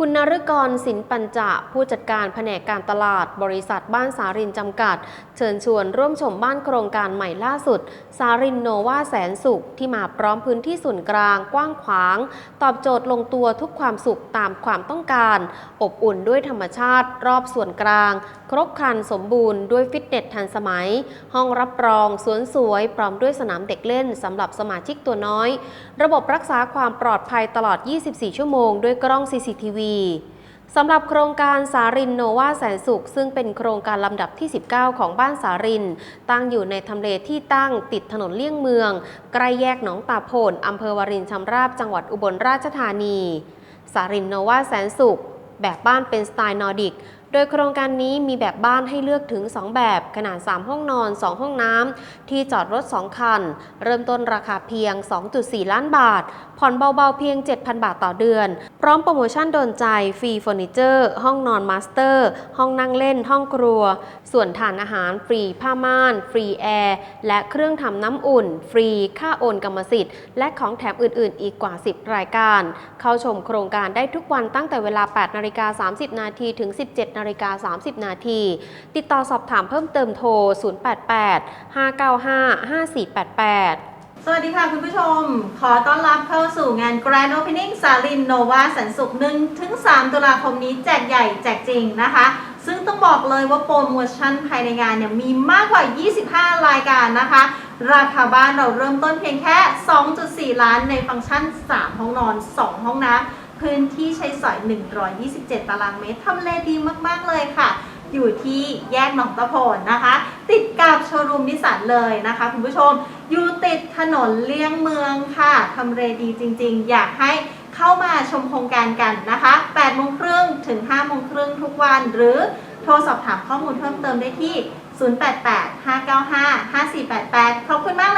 คุณนฤกรสินปัญจะผู้จัดการแผนกการตลาด บริษัทบ้านสารินจำกัด เชิญชวนร่วมชมบ้านโครงการใหม่ล่าสุด สารินโนวาแสนสุข ที่มาพร้อมพื้นที่ส่วนกลาง กว้างขวาง ตอบโจทย์ลงตัวทุกความสุขตามความต้องการ อบอุ่นด้วยธรรมชาติ รอบส่วนกลาง ครบครันสมบูรณ์ด้วยฟิตเนสทันสมัย ห้องรับรองสวนสวย พร้อมด้วยสนามเด็กเล่นสำหรับสมาชิกตัวน้อย ระบบรักษาความปลอดภัยตลอด 24 ชั่วโมง ด้วยกล้อง CCTV สำหรับโครงการสารินโนวาแสนสุข ซึ่งเป็นโครงการลำดับที่ 19 ของบ้านสาริน ตั้งอยู่ในทำเลที่ตั้งติดถนนเลี่ยงเมือง ใกล้แยกหนองตาโพนอำเภอวารินชำราบจังหวัดอุบลราชธานี สารินโนวาแสนสุข แบบบ้านเป็นสไตล์นอร์ดิก โดยโครงการนี้มีแบบบ้านให้เลือกถึง 2 แบบขนาด 3 ห้องนอน 2 ห้องน้ำ ที่จอดรถ 2 คัน เริ่มต้นราคาเพียง 2.4 ล้านบาท ผ่อนเบาๆเพียง 7,000 บาทต่อเดือน พร้อมโปรโมชั่นโดนใจ ฟรีเฟอร์นิเจอร์ ห้องนอนมาสเตอร์ ห้องนั่งเล่น ห้องครัว ส่วนทานอาหาร ฟรีผ้าม่าน ฟรีแอร์ และเครื่องทำน้ำอุ่น ฟรี ค่าโอนกรรมสิทธิ์ และของแถมอื่นๆ อีกกว่า 10 รายการ เข้าชมโครงการได้ทุกวันตั้งแต่เวลา 8 นาฬิกา 30 นาทีถึง 17นาฬิกา30 นาที ติดต่อสอบถามเพิ่มเติมโทร 088 595 5488สวัสดีค่ะคุณผู้ชม ขอต้อนรับเข้าสู่งาน Grand Opening สาลินโนวาสันสุข1ถึง3ตุลาคมนี้แจกใหญ่แจกจริงนะคะ ซึ่งต้องบอกเลยว่าโปรโมชั่นภายในงานเนี่ยมีมากกว่า 25 รายการนะคะ ราคาบ้านเราเริ่มต้นเพียงแค่ 2.4 ล้านในฟังก์ชัน 3 ห้องนอน 2 ห้องน้ำ พื้นที่ใช้สอย 127 ตารางเมตรทำเลดีมากๆเลยค่ะ อยู่ที่แยกหนองตะโพนนะคะ ติดกับโชว์รูมนิสสันเลยนะคะคุณผู้ชม อยู่ติดถนนเลี่ยงเมืองค่ะทำเลดีจริง ๆ อยากให้เข้ามาชมโครงการกันนะคะ8โมงครึ่งถึง5โมงครึ่งทุกวัน หรือโทรสอบถามข้อมูลเพิ่มเติมได้ที่ 088 595 5488 ขอบคุณมากค่ะ